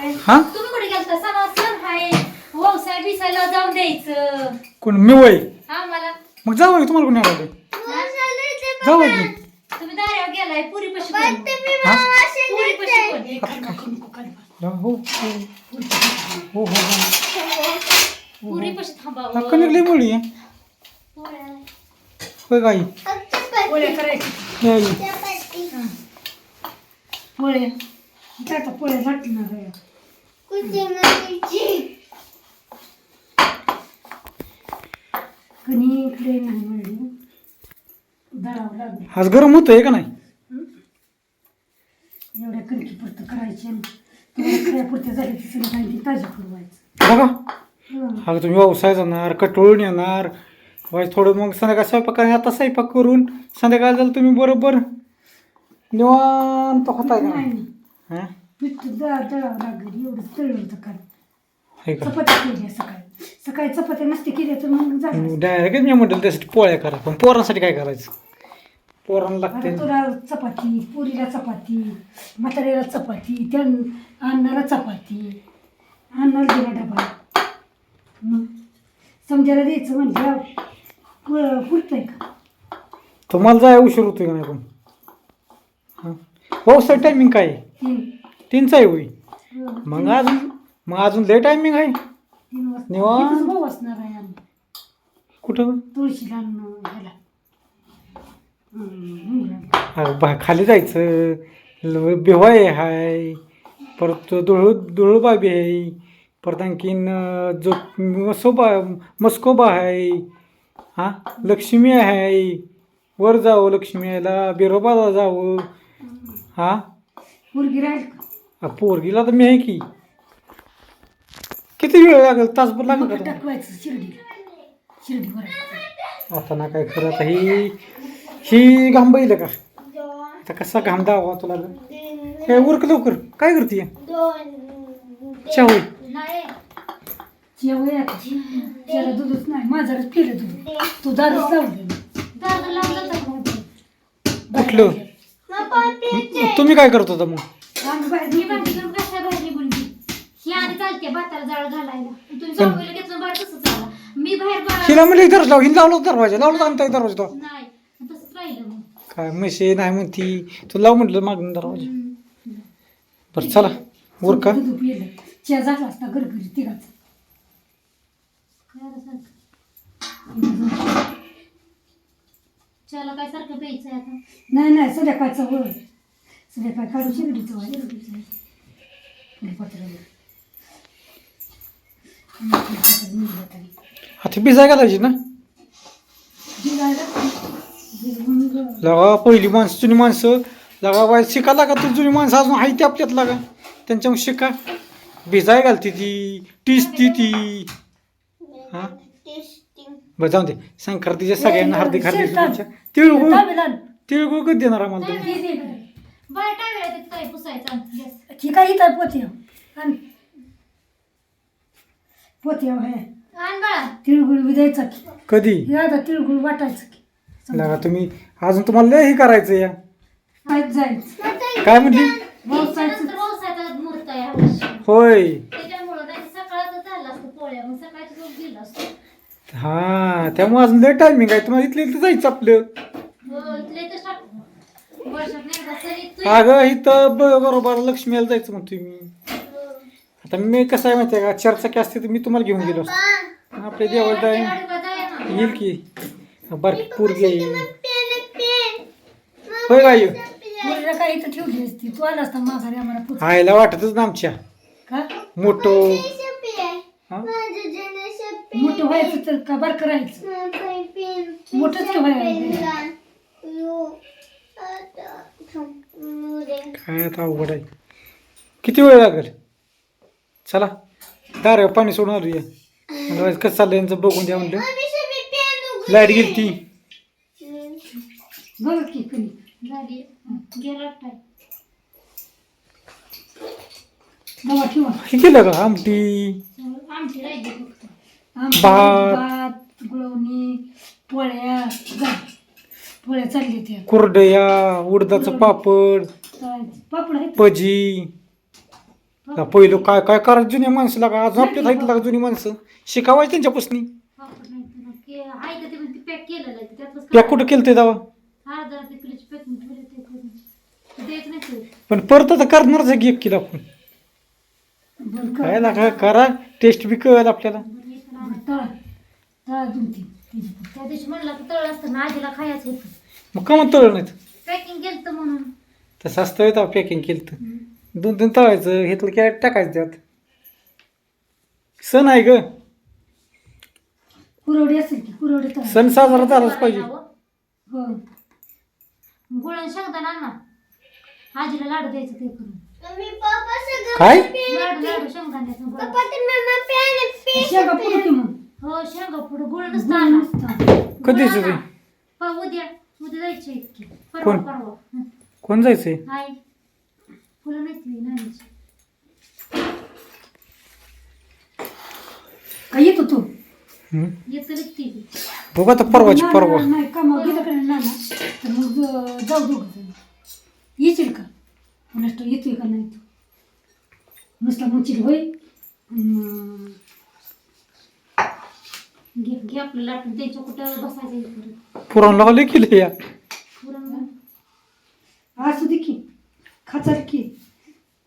हा? तुम्ही कुठे गेलता? सणा सण हाय. व्यवसाय बिसायला जाऊन द्यायचं. कोण? मी वय? हा मला. मग जाऊ की तुम्हाला कोणी आवडले जाऊ की. तुम्ही दाऱ्यावर गेलाय पुरी पशी हा? पुरी पशी हो हो हो. हो हो पुरी पशी हा. थांबावं कणिकली मुली आहे होय गाई पोळ्या करायची हे. आई. पोळ्या आता पोळ्या लाटणार आहे कणिक लय नाही म्हणली. दळावं लागेल. आज गरम होतंय का नाही? एवढ्या कणकी पुरतं करायची. आणि तेवढ्या खऱ्यापुरत्या झाली की सगळं काही ताजी पुरवायचं. बघा. हं. अगं तुम्ही व्यवसाय जाणार कटोळून येणार वाईस थोडं मग संध्याकाळ स्वयंपाक आणि आता स्वयंपाक करून संध्याकाळ झालं तुम्ही बरोबर. निवांत होताय का नाही नाही? नाही. हा? पीठ दळा दळावं लागेल एवढं तळलं होतं काल. आहे का? चपात्या केल्या सकाळी. सकाळी चपात्या नसते केल्या तर मग झालं. डायरेक्ट मी म्हटलं त्यासाठी पोळ्या करा पण पोरांसाठी काय करायचं? पोरांना लागते आता तुला चपाती पुरीला चपाती म्हाताऱ्याला चपाती त्या अन्नाला चपाती अन्नाला दिला डबा. मग समजायला द्यायचं म्हणजे पुरतंय का? तुम्हाला जाय उशीर होतोय का नाही पण. हा. व्यवसाय टायमिंग काय आहे? तीन तीनचा आहे होई मग अजून मग अजून लय टायमिंग आहे. तीन वाजता. निवांत. इथंच भाऊ असणार आहे आम्ही. कुठं तुळशीला आणि ह्याला. अरे बा खाली जायचं. ल- बेवाय हाय. परत दुळू दुळूबाबी आहे परत आणखीन अं, जो मसोबा मस्कोबा आहे हां? लक्ष्मी आहे वर जावं लक्ष्मी यायला बिरोबाला जावं. हां? पोरगी राहील का? पोरगीला तर मी आहे की. किती वेळ लागेल? तासभर लागेल मग का तुम्हाला? टाकवायचं शिर्डीला शिर्डी भरायचं. आता ना काय खरं आता ही ही घाम बैल का? आता कसा घाम दावा तुला? हे उरक लवकर. काय करते चहा होईल. नाही जेवया त्याला दूधच नाही. माझ्याकडे फिरत दूध तू दारूच लावली दादा लावलं तर मग कुठलं? तुम्ही काय करत होता मग आम्ही बाहेर मी निघून भांडी करून कशा बाहेर निघून गेली ही आणि चालते भाताला जाळ घालायला. तुम्ही झोपायला घेतलं बाहेर तसंच आला मी बाहेर बा- हिला म्हणलं इथं लाव हिला लावलं दरवाजा लावलं आणता दरवाजा तो. नाही तसंच राहिलं मग. काय म्हशी नाही म्हणती. तू लाव म्हटलं मागून दरवाजा. हम्म. बरं चला वर का? दूध पिलं चहा झाला असता घरघरी तिघाचा. काय? चला काय सारखं प्यायचंय आता? नाही नाही संध्याकाळचं वय. संध्याकाळ काढू शिर्डीचं वय. फुलपत्रावर. आणि फुलपत्र निघलं तरी. आता भिजाय घालायची ना? लगा पहिली माणसं जुनी माणसं. लगा बाय शिका लागा ती जुनी माणसं? अजून आहे ती आपल्यात लागा. त्यांच्यावर शिका. भिजाय घालती ती. टिचती ती. हा? बरं जाऊ दे. संक्रांतीच्या सगळ्यांना हार्दिक हार्दिक शुभेच्छा. तिळगुळ. तिळगुळ कधी देणार आम्हाला तुम्ही ती काय इथं पोती आण. पोती आहे आण बाळा तिळगुळ बी द्यायचा की. कधी? हे आता तिळगुळ वाटायचं की. लगा तुम्ही अजून तुम्हाला लय हे करायचं या. जायचं. काय म्हणली? व्यवसायाचं ह्या. हा त्यामुळे अजून लय टायमिंग आहे. तुम्हाला इथलं इथलं जायचं आपलं. हो, अगं इथं ब- बरोबर लक्ष्मीला जायचं म्हणतोय मी. आता मी कसं आहे माहिती आहे का? चारचाकी असते तर मी तुम्हाला घेऊन गेलो असतो. गाडीवर जाऊया ना. येईल की. बारकी पोरगी येईल होय गाय मुलीला काय इथं ठेवली असती? तू आला असता माघारी आम्हाला पुढं. आयला वाटतच ना आमच्या. का? मोठो. हा? मोठं व्हायचं तर का बारकं राहायचं मोठंच काय आता अवघड आहे. किती वेळ लागेल? चला. दार पाणी सोडून आलो या म्हणलं कसं चाललं यांचं बघून द्या म्हणलं. लाइट गेली ती बघ की कणी झाली. गेला टाईम दवा ठेवा. हे केलं का आमटी? आमची राहिली फक्त. आमटी, भात. भात गुळवणी पोळ्या जा. पोळ्या चालली त्या. कुरडया उडदाचं पापड. पापड आहेत भजी. ला पहिलं काय काय करा जुन्या माणसाला का? अजून आपल्याला आहेत लागा जुनी माणसं? शिकावायची त्यांच्यापासून. वापर नाही तर के- आहे का ते म्हणते पॅक कुठं केलं ते दावा. पण परत करणारच आहे की एक किलो आपण. काय लागा करा टेस्ट बी कळेल आपल्याला. त्या दिवशी म्हणलं तर तळ असतं ना आजीला खायचं होतं मग का मग तळ नाहीत. पॅकिंग केलं तर म्हणून. तसं असतं पॅकिंग केलं दोन तीन तळायचं घेतलं की टाकायचं त्यात. सण आहे ग. कुरवडी असेल की कुरवडी सण साजरा झालाच पाहिजे. हो. गुळण शेंगदाणा ना. आजीला लाडू द्यायचं ते करून. काय? लाडू लाडू शेंगदाण्याचं गुळ. शेंगा पुढे की मग? हो शेंगा पुढे. गुळ नसतं आणा. नुसतं. कधी जायचं ते पण उद्या. उद्या जायचे इतके. परवा कोण? परवा. कोण जायचंय? हाय फुलं नाही ती नानीची काय येतो तू. येतं ती. बघू आता परवाची परवा ना- नाही का नाही नाना तर मग जाऊ दोघं येशील का पुन्हा येतोय का नाही तू नुसता म्हणशील होय. घे घे आपलं लाटून त्यांच्या कुठं बसायचं हे पुराण लावले केले या पुरण घाल. असू दे की खाचार की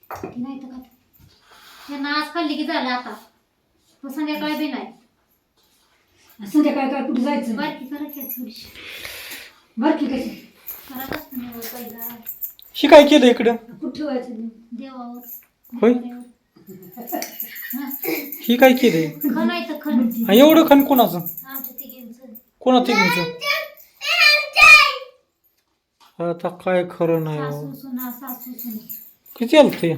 ती नाही तर का खाल्ली की झालं आता? मग संध्याकाळी बी नाही. संध्याकाळी काय कुठे जायचं? बारकी करा की थोडीशी. बारकी कशी? करत असतो निवड पहिला ही काय केलं इकडं? कुठं ठेवायचं? देवावर. होय? हं. ही काय केलंय? खण आहे तर खण. हा, एवढं खण कोणाचं? आमच्या तिघींचं. आता काय खरं नाही सासू हो. सुना सासू सुना. किती आलं ते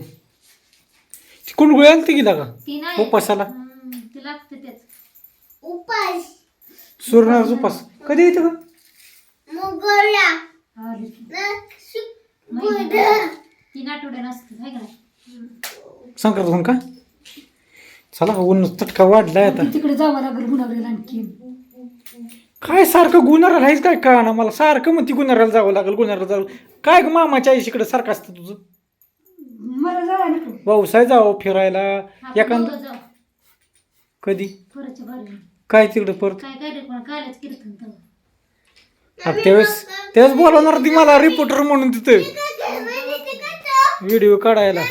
ती कुणगुळी आली गेला का ती नाही. उपासाला? ती लागते त्याच सूर्यनारायण उपास. कधी येतं का आली की. तीन आठवड्या नसते हाय का नाही? संक्रांत होऊन का? चला ऊन चटका वाढलाय आता. ती तिकडे जावं लागेल गुन्हागरीला आणखी. काय सारखं गुन्हाराला आहेच काय का ना मला सारखं म्हणते गुन्हाराला जावं लागेल गुन्हाराला जावं काय ग मामाच्या आईशीकडे सारखं असतं तुझं? मला जायला नको व्यवसाय जावं फिरायला. एखादं दोघं जाऊ कधी? काय तिकडं परत? काय कार्यक्रम कालच कीर्तन तेव्हा. त्यावेळेस त्यावेळेस बोलवणार ती मला रिपोर्टर म्हणून तिथं. व्हिडिओ काढायला.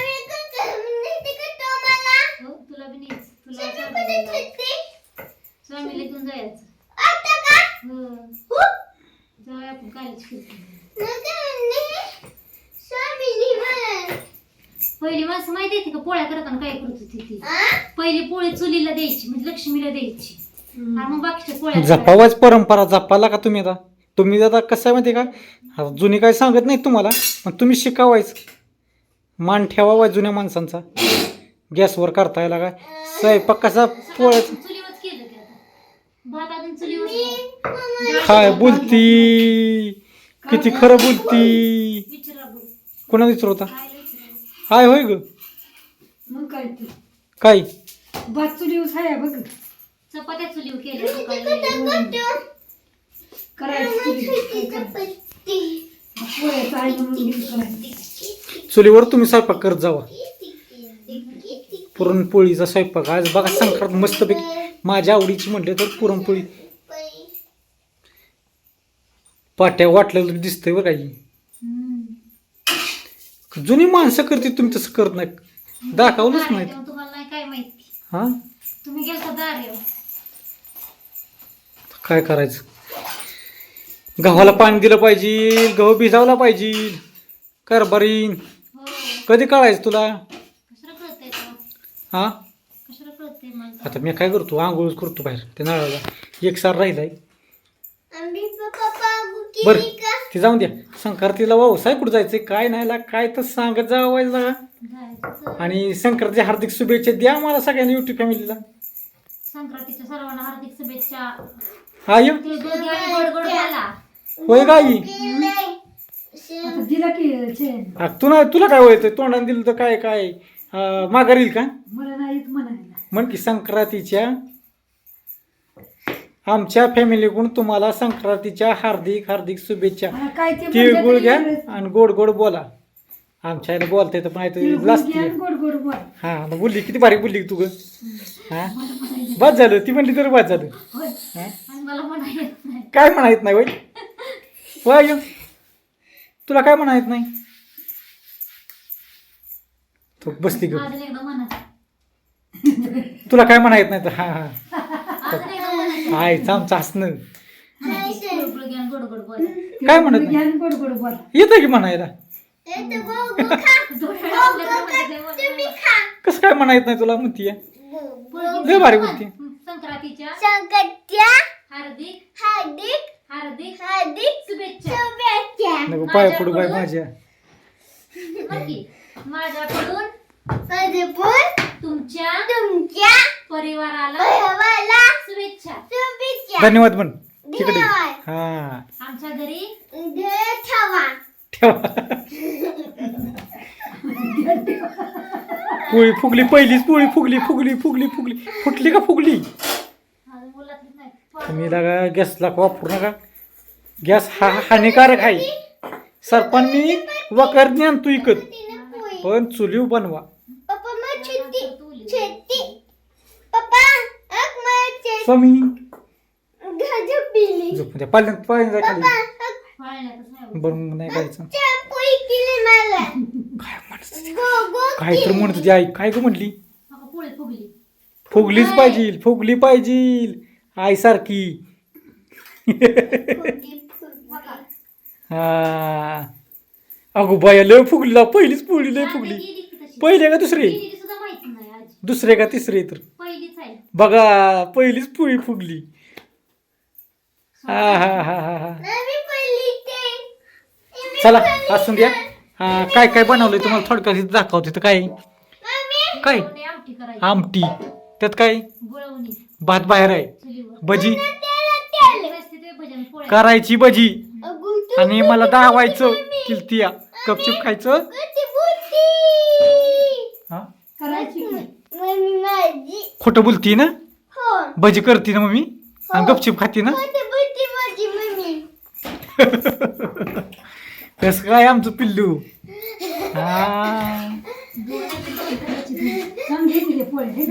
हो तुला बी नाहीच तुला स्वामीला- स्वामीला घेऊन जायचं. हो. जाऊया आपण कालच कीर्तन. पहिली माणसं माहिती आहे का? पोळ्या करताना काय करत होती ती? पहिली पोळी चुलीला द्यायची म्हणजे लक्ष्मीला द्यायची. आणि मग बाकीच्या पोळ्या करायच्या. जपावाच परंपरा जपाला का तुम्ही आता? तुम्ही आता कसं आहे माहिती आहे का? आता जुनी काय सांगत नाही तुम्हाला पण तुम्ही शिकावायच. मान ठेवावा जुन्या माणसांचा. गॅसवर करता यायला काय? स्वयंपाक कसा पोळ्याचा? चुलीवरच केलं ते आता. भात अजून चुलीवर काय बोलती? किती खरं बोलती? विचारा कोणा विचारा हाय होय ग मग काय ते काय भात चुलीवर आहे बघ चपात्या चुलीवर केल्या सकाळी करायचं चुलीवर. काय करायचं? पोळ्याचं आहे म्हणून हे करायचं. चुलीवर तुम्ही स्वयंपाक करत जावा पुरणपोळीचा स्वयंपाक आज बघा संक्रांत मस्तपैकी माझ्या आवडीची म्हटलं तर पुरणपोळी पाट्या वाटलेलं दिसतंय बरं काही. जुनी माणसं करते तुम्ही तसं करत नाही. दाखवलंच नाही. तेव्हा तुम्हाला नाही काय माहिती. हा? तुम्ही गेलता दार आहे. काय करायचं? गव्हाला पाणी दिलं पाहिजे गहू भिजावला पाहिजे कारभारीन. हो. कधी कळायचं तुला? हा? आता मी काय करतो? आंघोळच करतो बाहेर. त्या नळाला. एक सार राहिलाय. बर ते जाऊन द्या संक्रांतीला व्यवसाय कुठं जायचंय काय नाही ला काय तर सांगत जायचं. आणि संक्रांतीच्या हार्दिक शुभेच्छा द्या मला सगळ्यांना युट्यूब फॅमिलीला संक्रांतीच्या सर्वांना हार्दिक शुभेच्छा. हा होय दिला की हा, तू नाही तुला काय होतं तोंडाने दिलं तर काय काय? अं, माघार येईल का? मला नाही येत म्हणायला. म्हण की संक्रांतीच्या आमच्या फॅमिलीकडून तुम्हाला संक्रांतीच्या हार्दिक हार्दिक शुभेच्छा. काय ते तिळगुळ घ्या आणि गोड गोड बोला. आमच्या आईला बोलता येतं पण गोड गोड बोल. हा बोलली किती बारीक बोलली तू ग? हा? बाद झालं ती म्हणली तर बाद झालं. होय. हा? आणि मला म्हणा येत नाही. काय नाही वय वाय तुला काय म्हणायत नाही? तू बसली ग. अजून एकदा म्हणा. तुला काय म्हणायत नाही तर हा हा. अजून एकदा म्हणा आईचं आमचं हसणं काय म्हणत नाही? आणि गोड गोड बोल येतं की म्हणायला? म्हणते. कसं काय म्हणायत नाही तुला? म्हणतीये. पोरगी लय भारी बोलते संक्रांतीच्या संकट्या हार्दिक हार्दिक हार्दिक हार्दिक शुभेच्छा. शुभेच्छा. नको पाय पडू बाय माझ्या. नक्की माझ्याकडून माझेपूर तुमच्या तुमच्या परिवाराला शुभेच्छा. धन्यवाद म्हण. तिकडे. धन्यवाद. हा. आमच्या घरी. ठेवा. ठेवा. पोळी फुगली पहिलीच पोळी फुगली फुगली फुगली फुगली. फुटली का फुगली? अजून बोलतच नाही. तुम्ही लागा गॅसला वापरू नका. गॅस हा हानिकारक आहे. सरपण मी वकरणी आणतो इकत. तिने पोळी. पण चुलीव बनवा पप्पा मग छेती छेती पप्पा एक मग छेती स्वामी झोपून द्या खाली. नाही बरं नाही करायचं काय म्हणत काय तर म्हणत होती आई काय ग म्हटली फुगली. फुगलीच पाहिजे फुगली पाहिजे. आई सारखी. बघा. हा. अगो बाया लय फुगली ला पहिलीच पोळी लय फुगली. पहिले का दुसरी? गेलेली सुद्धा माहिती नाही आजी. दुसरे का तिसरे तर बघा पहिलीच पोळी फुगली. हा हा हा हा हा. चला असून द्या. हा काय काय बनवलंय तुम्हाला थोडक्यात इथं दाखवते तर काय? मम्मी काय? आमटी. करायची आमटी त्यात काय? गुळवणी. भात बाहेर आहे. भजी. करायची भजी. आणि मला दावायचं किलतिया गपचूप खायचं? हा करायची की मम्मी माझी खोटं बोलती ना? हो. भजी करते ना मम्मी? आणि गपचूप खाते ना? माझी मम्मी. कसं काय आमचं पिल्लू? हा. चांगली दिली पोळी